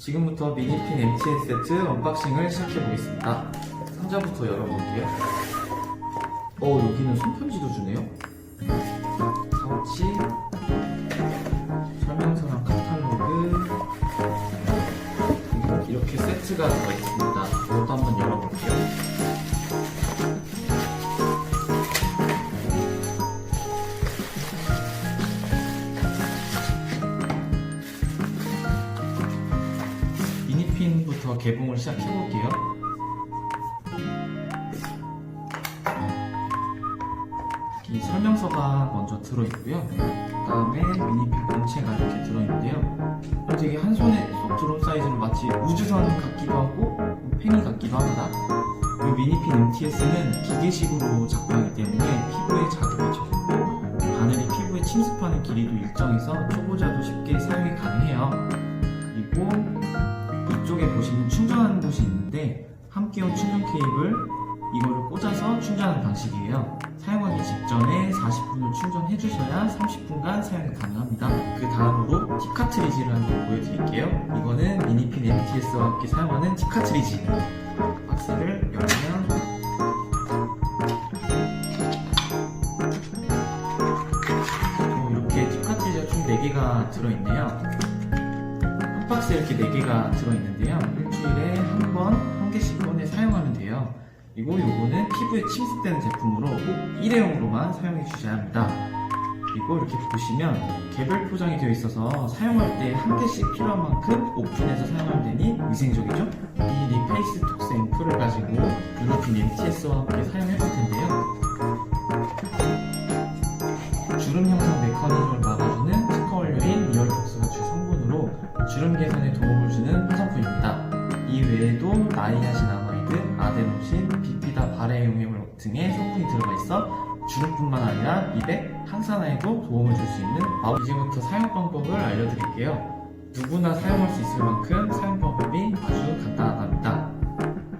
지금부터 미니핀 MTS 세트 언박싱을 시작해 보겠습니다. 상자부터 열어볼게요. 어, 여기는 손편지도 주네요. 파우치, 설명서랑 카탈로그, 이렇게 세트가 들어있습니다. 이것도 한번 열어볼게요. 개봉을 시작해 볼게요. 이 설명서가 먼저 들어있고요. 그 다음에 미니핀 본체가 이렇게 들어있는데요. 어, 되게 한 손에 쏙 들어온 사이즈로 마치 우주선 같기도 하고 팽이 같기도 합니다. 이 미니핀 MTS는 기계식으로 작동하기 때문에 피부에 자극이 적고 바늘이 피부에 침습하는 길이도 일정해서 초보자도 쉽게 사용이 가능해요. 그리고 이쪽에 보시면 충전하는 곳이 있는데 함께온 충전 케이블 이거를 꽂아서 충전하는 방식이에요. 사용하기 직전에 40분을 충전해 주셔야 30분간 사용이 가능합니다. 그 다음으로 팁 카트리지를 한번 보여드릴게요. 이거는 미니핀 MTS와 함께 사용하는 팁 카트리지. 박스를 열면 어, 이렇게 팁 카트리지가 총 4개가 들어있네요. 한 박스에 이렇게 4개가 들어있는데요. 일주일에 한 번, 한 개씩 꺼내 사용하면 돼요. 그리고 요거는 피부에 침습되는 제품으로 꼭 일회용으로만 사용해 주셔야 합니다. 그리고 이렇게 보시면 개별 포장이 되어 있어서 사용할 때 한 개씩 필요한 만큼 오픈해서 사용하면 되니 위생적이죠? 이 리페이스 톡스 앰플을 가지고 유로핀 MTS와 함께 사용해 볼 텐데요. 주름 형성 메커니즘을 나이아신 아마이드, 아데노신, 비피다 발해용액 등의 성분이 들어가 있어 주름뿐만 아니라 미백, 항산화에도 도움을 줄 수 있는 아, 이제부터 사용 방법을 알려드릴게요. 누구나 사용할 수 있을 만큼 사용 방법이 아주 간단하답니다.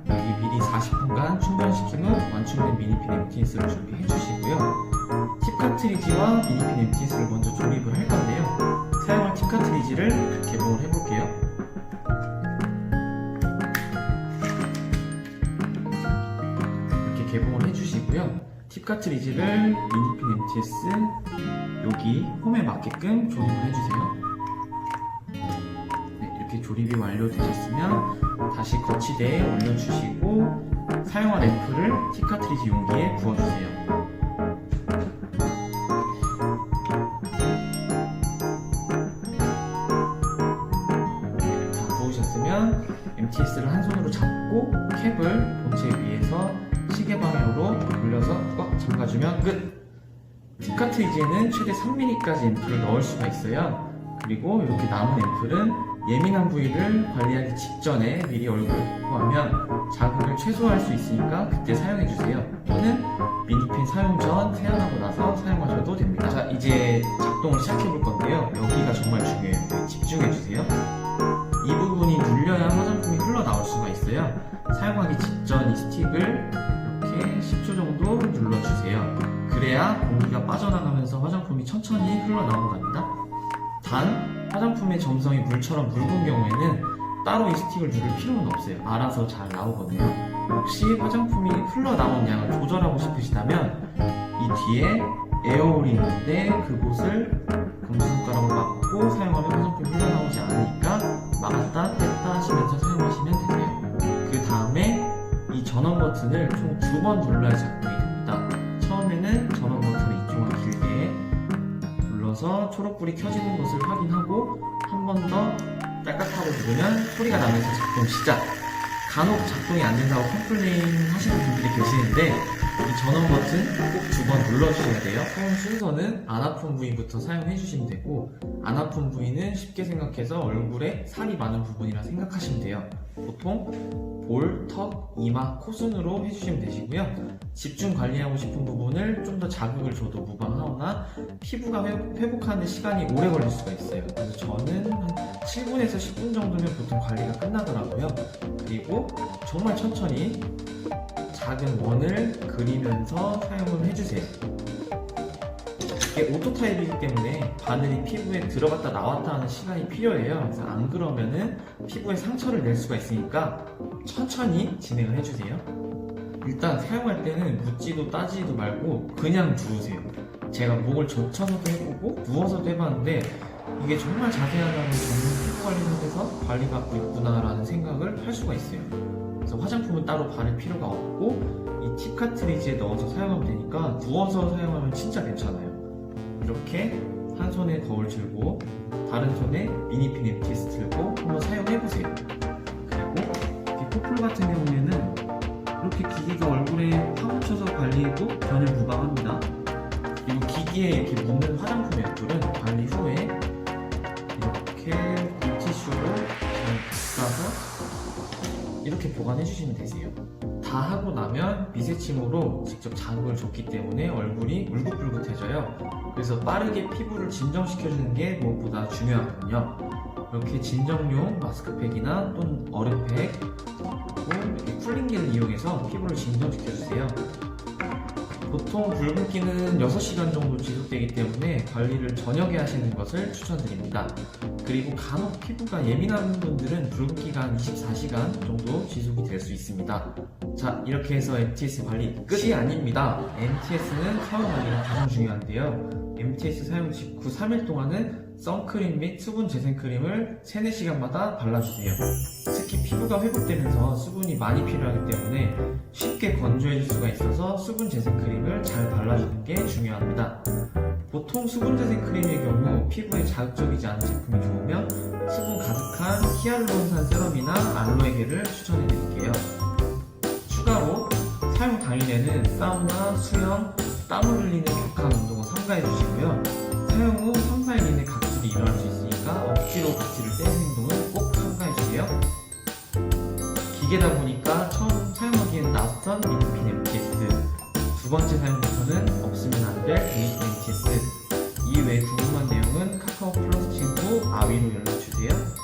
여기 미리 40분간 충전시킨 후 완충된 미니핀 MTS를 준비해 주시고요. 팁 카트리지와 미니핀 조 팁 카트리지를 미니핀 MTS 여기 홈에 맞게끔 조립을 해주세요. 네, 이렇게 조립이 완료되셨으면 다시 거치대에 올려주시고 사용한 앰플을 팁 카트리지 용기에 부어주세요. 다 부으셨으면 MTS를 한 손으로 잡고 캡을 꽉 잠가주면 끝! 팁 카트리지에는 최대 3mm까지 앰플을 넣을 수가 있어요. 그리고 이렇게 남은 앰플은 예민한 부위를 관리하기 직전에 미리 얼굴에 도포하면 자극을 최소화할 수 있으니까 그때 사용해주세요. 또는 미니핀 사용 전 세안하고 나서 사용하셔도 됩니다. 자, 이제 작동을 시작해 볼 건데요. 여기가 정말 중요해요. 집중해주세요. 이 부분이 눌려야 화장품이 흘러나올 수가 있어요. 사용하기 직전 이 스틱을 그래야 공기가 빠져나가면서 화장품이 천천히 흘러나온답니다. 단, 화장품의 점성이 물처럼 묽은 경우에는 따로 이 스틱을 누를 필요는 없어요. 알아서 잘 나오거든요. 혹시 화장품이 흘러나온 양을 조절하고 싶으시다면 이 뒤에 에어홀이 있는데 그곳을 검지손가락으로 막고 사용하면 화장품이 흘러나오지 않으니까 막았다 뺐다 하시면서 사용하시면 되세요. 그 다음에 이 전원 버튼을 총 두 번 눌러야 작동이 됩 처음에는 전원 버튼을 이쪽으로 길게 눌러서 초록불이 켜지는 것을 확인하고 한 번 더 딸깍하고 누르면 소리가 나면서 작동 시작. 간혹 작동이 안 된다고 컴플레인 하시는 분들이 계시는데 이 전원 버튼 꼭 두 번 눌러주셔야 돼요. 사용 순서는 안 아픈 부위부터 사용해 주시면 되고 안 아픈 부위는 쉽게 생각해서 얼굴에 살이 많은 부분이라 생각하시면 돼요. 보통 볼, 턱, 이마, 코 순으로 해주시면 되시고요. 집중 관리하고 싶은 부분을 좀 더 자극을 줘도 무방하거나 피부가 회- 회복하는 시간이 오래 걸릴 수가 있어요. 그래서 저는 한 7분에서 10분 정도면 보통 관리가 끝나더라고요. 그리고 정말 천천히 작은 원을 그리면서 사용을 해주세요. 이게 오토 타입이기 때문에 바늘이 피부에 들어갔다 나왔다 하는 시간이 필요해요. 그래서 안 그러면은 피부에 상처를 낼 수가 있으니까 천천히 진행을 해주세요. 일단 사용할 때는 묻지도 따지지도 말고 그냥 누우세요. 제가 목을 젖혀서도 해보고 누워서도 해봤는데 이게 정말 자세하다는 전문 피부 관리사에서 관리 받고 있구나라는 생각을 할 수가 있어요. 그래서 화장품은 따로 바를 필요가 없고 이 팁 카트리지에 넣어서 사용하면 되니까 누워서 사용하면 진짜 괜찮아요. 이렇게 한 손에 거울 들고 다른 손에 미니핀 MTS 들고 한번 사용해보세요. 그리고 비포풀 같은 경우에는 이렇게 기계가 얼굴에 파묻혀서 관리해도 전혀 무방합니다. 그리고 기기에 이렇게 묻는 화장품 앰플은 관리 후에 이렇게 물티슈로 잘 닦아서 이렇게 보관해 주시면 되세요. 다 하고 나면 미세침으로 직접 자극을 줬기 때문에 얼굴이 울긋불긋해져요. 그래서 빠르게 피부를 진정시켜주는 게 무엇보다 중요하거든요. 이렇게 진정용 마스크팩이나 또는 얼음팩 그리고 이렇게 쿨링기를 이용해서 피부를 진정시켜주세요. 보통 붉은기는 6시간 정도 지속되기 때문에 관리를 저녁에 하시는 것을 추천드립니다. 그리고 간혹 피부가 예민한 분들은 붉은기가 한 24시간 정도 지속이 될 수 있습니다. 자, 이렇게 해서 MTS 관리 끝이 아닙니다. MTS는 사용 관리가 가장 중요한데요. MTS 사용 직후 3일 동안은 선크림 및 수분 재생 크림을 3, 4시간마다 발라주세요. 특히 피부가 회복되면서 수분이 많이 필요하기 때문에 쉽게 건조해질 수가 있어서 수분 재생 크림을 잘 발라주는 게 중요합니다. 보통 수분 재생 크림의 경우 피부에 자극적이지 않은 제품이 좋으면 수분 가득한 히알루론산 세럼이나 알로에겔을 추천해 드릴게요. 추가로 사용 당일에는 사우나, 수영, 땀을 흘리는 격한 운동을 삼가해 주시고요. 사용 후 3, 4일 이내 각 질이 일어날 수 있으니까 억지로 각질을 떼는 행동은 꼭 삼가해 주세요. 기계다 보니까 처음 사용하기엔 낯선 미니핀 MTS 두 번째 사용부터는 없으면 안 될 베이스 MTS 이 외에 궁금한 내용은 카카오 플러스 친구 아위로 연락 주세요.